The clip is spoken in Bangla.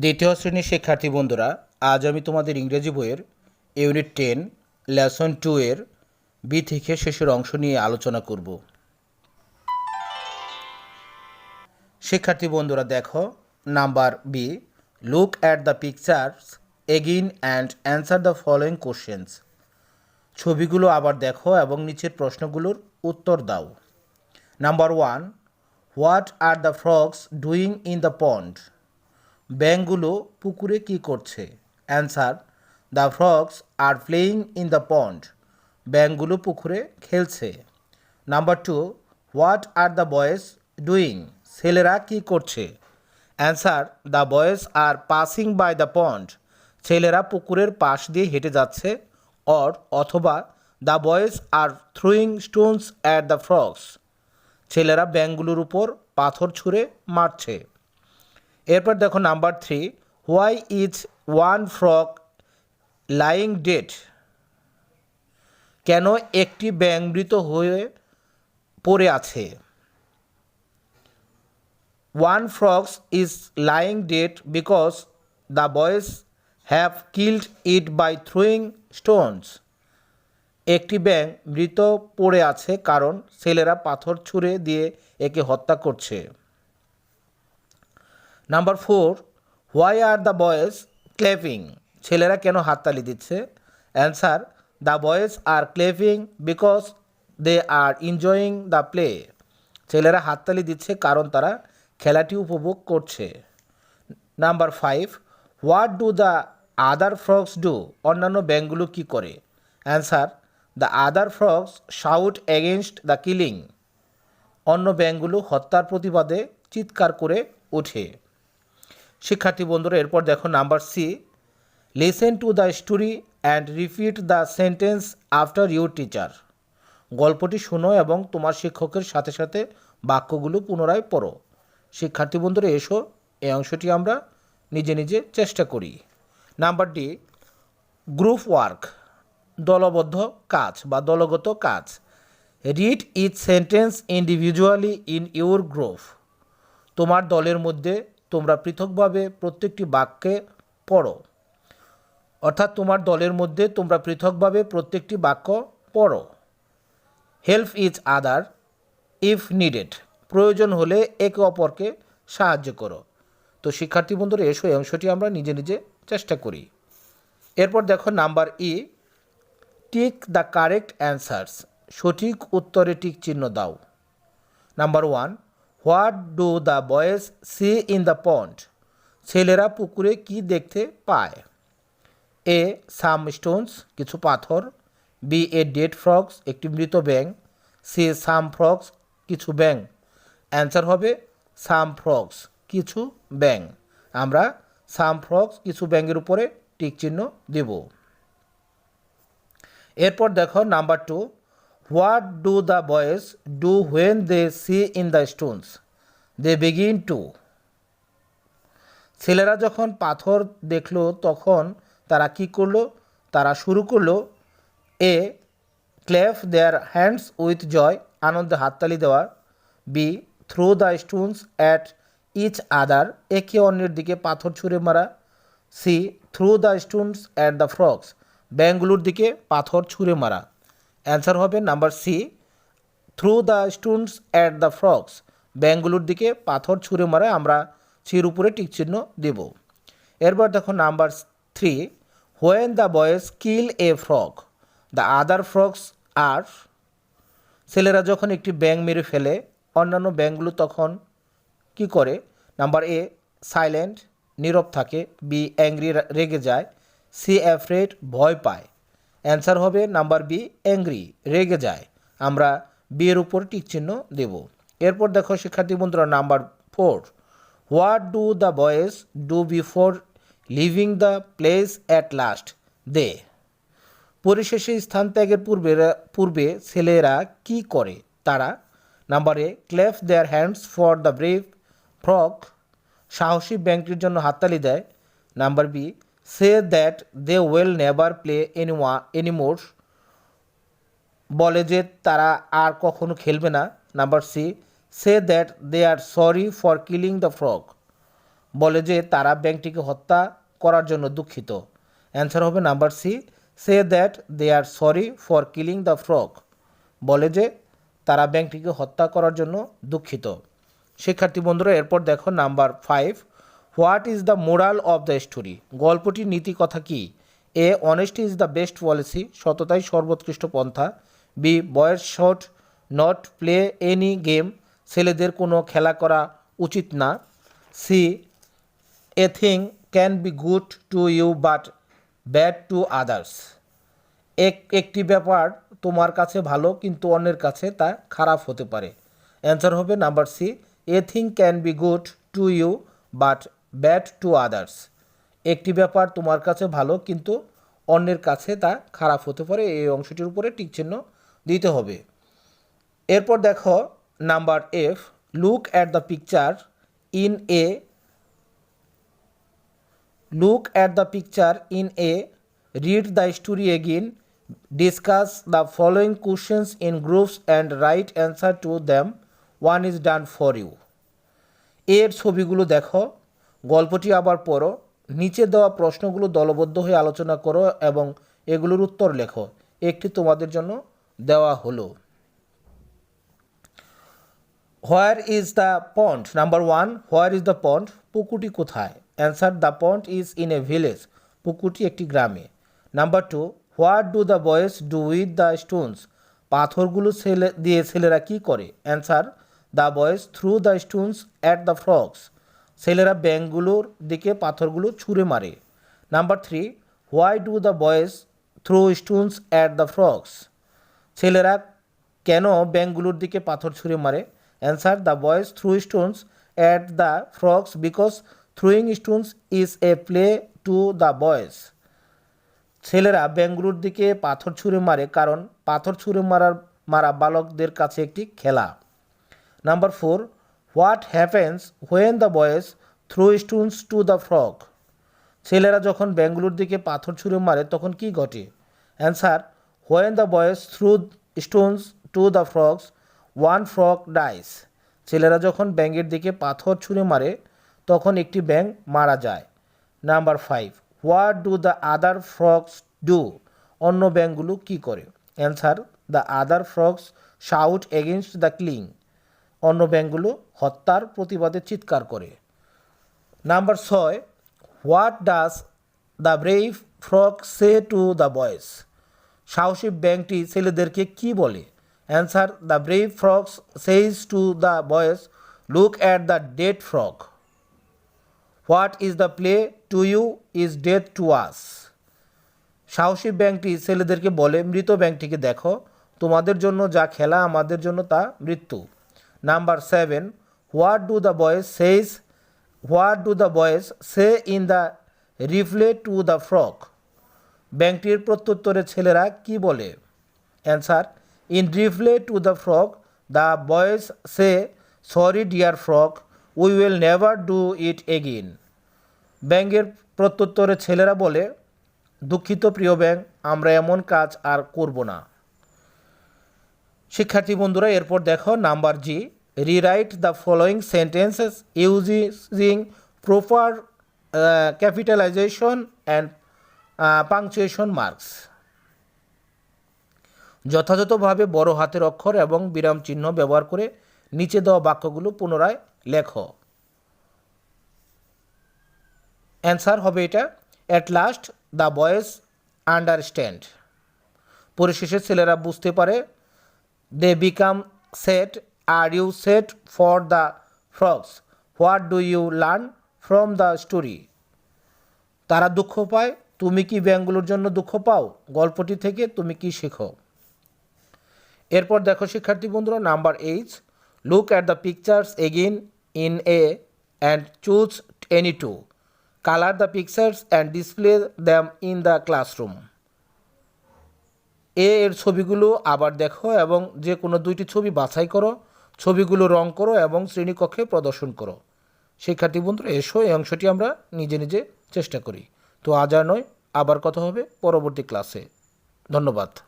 দ্বিতীয় শ্রেণির শিক্ষার্থী বন্ধুরা, আজ আমি তোমাদের ইংরেজি বইয়ের ইউনিট টেন, লেসন টু এর বি থেকে শেষের অংশ নিয়ে আলোচনা করব। শিক্ষার্থী বন্ধুরা, দেখো, number B look at the pictures again and answer the following questions ছবিগুলো আবার দেখো এবং নিচের প্রশ্নগুলোর উত্তর দাও। Number one what are the frogs doing in the pond ব্যাঙগুলো পুকুরে কি করছে? Answer the frogs are playing in the pond ব্যাঙগুলো পুকুরে খেলছে। Number two what are the boys doing ছেলেরা কি করছে? Answer the boys are passing by the pond ছেলেরা পুকুরের পাশ দিয়ে হেঁটে যাচ্ছে অর অথবা the boys are throwing stones at the frogs ছেলেরা ব্যাঙগুলোর উপর পাথর ছুঁড়ে মারছে। এরপর দেখো number three why is one frog lying dead কেন একটি ব্যাঙ মৃত হয়ে পড়ে আছে? One frogs is lying dead because the boys have killed it by throwing stones একটি ব্যাঙ মৃত পড়ে আছে কারণ ছেলেরা পাথর ছুঁড়ে দিয়ে একে হত্যা করছে। Number four why are the boys clapping ছেলেরা কেন হাততালি দিচ্ছে? Answer the boys are clapping because they are enjoying the play ছেলেরা হাততালি দিচ্ছে কারণ তারা খেলাটি উপভোগ করছে। Number five what do the other frogs do অন্যান্য ব্যাংকগুলো কী করে? Answer the other frogs shout against the killing অন্য ব্যাংকগুলো হত্যার প্রতিবাদে চিৎকার করে ওঠে। শিক্ষার্থী বন্ধুরা, এরপর দেখো number C listen to the story and repeat the sentence after your teacher গল্পটি শোনো এবং তোমার শিক্ষকের সাথে সাথে বাক্যগুলো পুনরায় পড়ো। শিক্ষার্থী বন্ধুরা, এসো, এই অংশটি আমরা নিজে নিজে চেষ্টা করি। নাম্বার ডি গ্রুপ ওয়ার্ক দলবদ্ধ কাজ বা দলগত কাজ। Read each sentence individually in your group তোমার দলের মধ্যে তোমরা পৃথকভাবে প্রত্যেকটি বাক্যে পড়ো। অর্থাৎ তোমার দলের মধ্যে তোমরা পৃথকভাবে প্রত্যেকটি বাক্য পড়ো। Help each other if needed প্রয়োজন হলে একে অপরকে সাহায্য করো। তো শিক্ষার্থী বন্ধুরা, এসো এই অংশটি আমরা নিজে নিজে চেষ্টা করি। এরপর দেখো number E tick the correct answers সঠিক উত্তরে টিক চিহ্ন দাও। Number one what do the boys see in the pond? ছেলেরা পুকুরে কি দেখতে পায়? এ, সাম স্টোনস, কিছু পাথর। বি, এ ডেড ফ্রগস, একটি মৃত ব্যাং সি, সাম ফ্রগস, কিছু ব্যাং অ্যান্সার হবে, সাম ফ্রগস, কিছু ব্যাং আমরা সাম ফ্রগস, কিছু ব্যাঙের উপরে টিক চিহ্ন দেব। এরপর দেখো number two. What do the boys do when they see in the stones? They begin to. ছেলেরা যখন পাথর দেখল, তখন তারা কি করল? তারা শুরু করল, A clap their hands with জয়, আনন্দে হাততালি দেওয়া, B, throw the stones at each other, একে অন্যের দিকে পাথর ছুঁড়ে মারা, C, throw the stones at the frogs ব্যাংগুলোর দিকে পাথর ছুঁড়ে মারা। অ্যান্সার হবে number C throw the stones at the frogs ব্যাংগুলোর দিকে পাথর ছুঁড়ে মারা আমরা সির উপরে টিক চিহ্ন দেব। এরপর দেখো number three when the boys kill a frog the other frogs are ছেলেরা যখন একটি ব্যাং মেরে ফেলে, অন্যান্য ব্যাংগুলো তখন কি করে? নাম্বার এ সাইলেন্ট নীরব থাকে বি অ্যাংরি রেগে যায় সি অ্যাফ্রেড ভয় পায়। অ্যান্সার হবে নাম্বার বি, অ্যাংরি, রেগে যায়। আমরা বি এর উপর টিক চিহ্ন দেব। এরপর দেখো শিক্ষার্থী বন্ধুরা, number four. What do the boys do before leaving the place at last? They. পরিশেষে স্থান ত্যাগের পূর্বে পূর্বে ছেলেরা কি করে? তারা, number A, clap their hands for the brave frog সাহসী ব্যাংকটির জন্য হাততালি দেয়। Number B say that they will never play anyway anymore বলে যে তারা আর কখনো খেলবে না। Number C say that they are sorry for killing the frog বলে যে তারা ব্যাংকটিকে হত্যা করার জন্য দুঃখিত। অ্যান্সার হবে number C say that they are sorry for killing the frog বলে যে তারা ব্যাংকটিকে হত্যা করার জন্য দুঃখিত। শিক্ষার্থী বন্ধুরা, এরপর দেখো number five what is the moral of the story? গল্পটির নীতি কথা কি? A, honesty is the best policy, সততাই সর্বোৎকৃষ্ট পন্থা। B boys should not play any game, ছেলেদের কোনো খেলা করা উচিত না। C, a thing can be good to you but bad to others. এক, একটি ব্যাপার তোমার কাছে ভালো কিন্তু অন্যের কাছে তা খারাপ হতে পারে। অ্যান্সার হবে number C, a thing can be good to you but bad to others একটি ব্যাপার তোমার কাছে ভালো কিন্তু অন্যের কাছে তা খারাপ হতে পারে এই অংশটির উপরে টিক দিতে হবে এরপর দেখো number F look at the picture in A look at the picture in a read the story again discuss the following questions in groups and write answer to them one is done for you এর ছবিগুলো দেখো গল্পটি আবার পড়ো, নিচে দেওয়া প্রশ্নগুলো দলবদ্ধ হয়ে আলোচনা করো এবং এগুলোর উত্তর লেখো। একটি তোমাদের জন্য দেওয়া হলো। Where is the pond number one where is the pond পুকুরটি কোথায়? Answer the pond is in a village পুকুরটি একটি গ্রামে। Number two what do the boys do with the stones পাথরগুলো ছেলে, দিয়ে ছেলেরা কি করে? Answer the boys threw the stones at the frogs ছেলেরা ব্যাংকগুলোর দিকে পাথরগুলো ছুঁড়ে মারে। Number three, why do the boys threw stones at the frogs? ছেলেরা কেন ব্যাংকগুলোর দিকে পাথর ছুঁড়ে মারে? Answer, the boys threw stones at the frogs because throwing stones is a play to the boys. ছেলেরা ব্যাঙ্গুলোর দিকে পাথর ছুঁড়ে মারে কারণ পাথর ছুঁড়ে মারার, মারা বালকদের কাছে একটি খেলা। Number four what happens when the boys threw stones to the frog? ছেলেরা যখন ব্যাঙ্গুলোর দিকে পাথর ছুঁড়ে মারে, তখন কি ঘটে? Answer, when the boys threw stones to the frogs, one frog dies. ছেলেরা যখন ব্যাঙ্গের দিকে পাথর ছুঁড়ে মারে, তখন একটি ব্যাং মারা যায়। Number five, what do the other frogs do? অন্য ব্যাংকগুলো কি করে? Answer, the other frogs shout against the killing. অন্য ব্যাংকগুলো হত্যার প্রতিবাদে চিৎকার করে। নাম্বার ছয়, what does the brave frog say to the boys সাহসী ব্যাংকটি ছেলেদেরকে কি বলে? Answer, the brave frogs says to the boys look at the dead frog what is the play to you is death to us. সাহসী ব্যাংকটি ছেলেদেরকে বলে, মৃত ব্যাংকটিকে দেখো, তোমাদের জন্য যা খেলা, আমাদের জন্য তা মৃত্যু। Number seven what do the boys says what do the boys say in the reply to the frog ব্যাংকটির প্রত্যুত্তরে ছেলেরা কি বলে? Answer in reply to the frog the boys say sorry dear frog we will never do it again ব্যাংকের প্রত্যুত্তরে ছেলেরা বলে, দুঃখিত প্রিয় ব্যাংক, আমরা এমন কাজ আর করব না। শিক্ষার্থী বন্ধুরা, এরপর দেখো number G rewrite the following sentences using proper capitalisation and punctuation marks যথাযথভাবে বড় হাতের অক্ষর এবং বিরাম চিহ্ন ব্যবহার করে নিচে দেওয়া বাক্যগুলো পুনরায় লেখো। অ্যান্সার হবে এটা at last the boys understand পরিশেষে ছেলেরা বুঝতে পারে they became sad are you sad for the frogs what do you learn from the story তারা দুঃখ পায়। তুমি কি ব্যাংকগুলোর জন্য দুঃখ পাও? গল্পটি থেকে তুমি কি শেখো? এরপর দেখো, শিক্ষার্থী বন্ধুরা, number eight look at the pictures again in A and choose any two colour the pictures and display them in the classroom A এর ছবিগুলো আবার দেখো এবং যে কোনো দুইটি ছবি বাছাই করো। ছবিগুলো রং করো এবং শ্রেণীকক্ষে প্রদর্শন করো। শিক্ষার্থী বন্ধুরা, এসো, এই অংশটি আমরা নিজে নিজে চেষ্টা করি। তো আজ আর নয়, আবার কথা হবে পরবর্তী ক্লাসে। ধন্যবাদ।